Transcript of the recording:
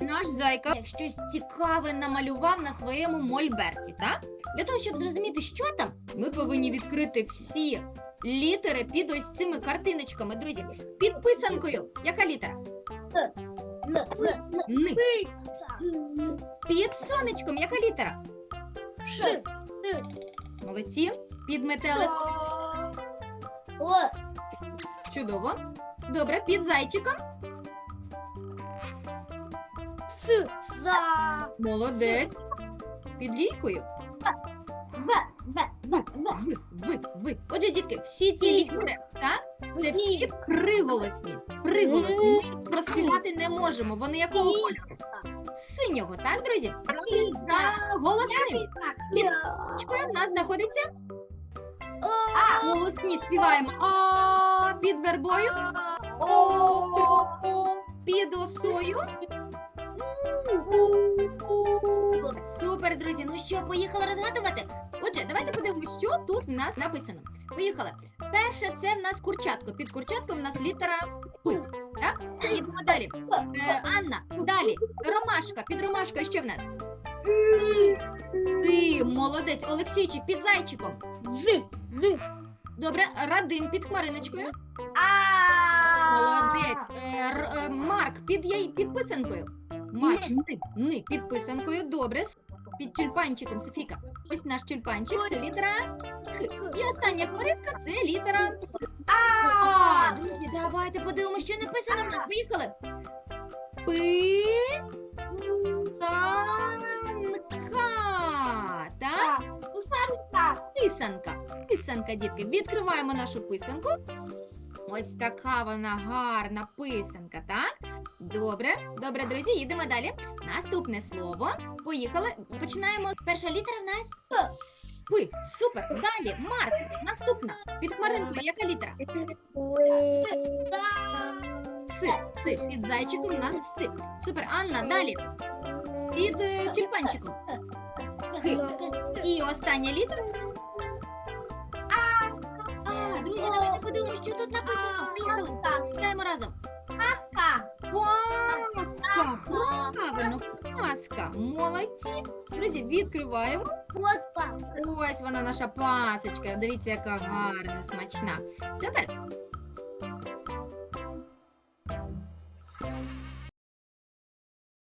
Наш зайка щось цікаве намалював на своєму мольберті, так? Для того, щоб зрозуміти, що там, ми повинні відкрити всі літери під ось цими картиночками, друзі. Під писанкою. Яка літера? Н, Під сонечком, яка літера? ш, Молодці. Під метелик. о, Чудово. Добре, під зайчиком. с, за, Молодець. Під лійкою. в, в, Ви, ви, ви, ви. Отже, дітки, всі ці літери, так? Це всі приголосні. Приголосні. Ми проспівати не можемо. Вони якого кольору? Синього, так, друзі? За голосним. В нас знаходиться голосні. Співаємо а під вербою, о, під осою. Супер, друзі. Ну що, поїхали розгадувати? Отже, давайте подивимося, що тут в нас написано. Поїхали. Перше, це в нас курчатко. Під курчатком в нас літера П. Так? Їдемо далі. Е, Анна, далі. Ромашка. Під ромашкою що в нас? Молодець. Олексійчик, під зайчиком. з, з, Добре, Радим під хмариночкою. Молодець. Е, Р- е, Марк під яй під писанкою. Марк, ни, ни під писанкою. Добре. С- Під тюльпанчиком, Софіка. Ось наш тюльпанчик, це літера. І остання хмаринка це літера А. Друзі, давайте подивимося, що написано в нас. Поїхали. Писанка. Писанка. Писанка. Дітки. Відкриваємо нашу писанку. Ось така вона гарна писанка, так? Добре, добре, друзі, їдемо далі. Наступне слово. Поїхали. Починаємо. Перша літера в нас П. Супер. Далі. Марк. Наступна. Під хмаринкою яка літера? С. С. Під зайчиком у нас С. Супер. Анна, далі. Під е, тюльпанчиком. І остання літера. Давайте подивимося, що тут написано. Поїхали. Читаємо разом. Паска. Паска. Правильно, паска. Молодці. Друзі, відкриваємо. От паска. Ось вона наша пасочка. Дивіться, яка гарна, смачна. Супер.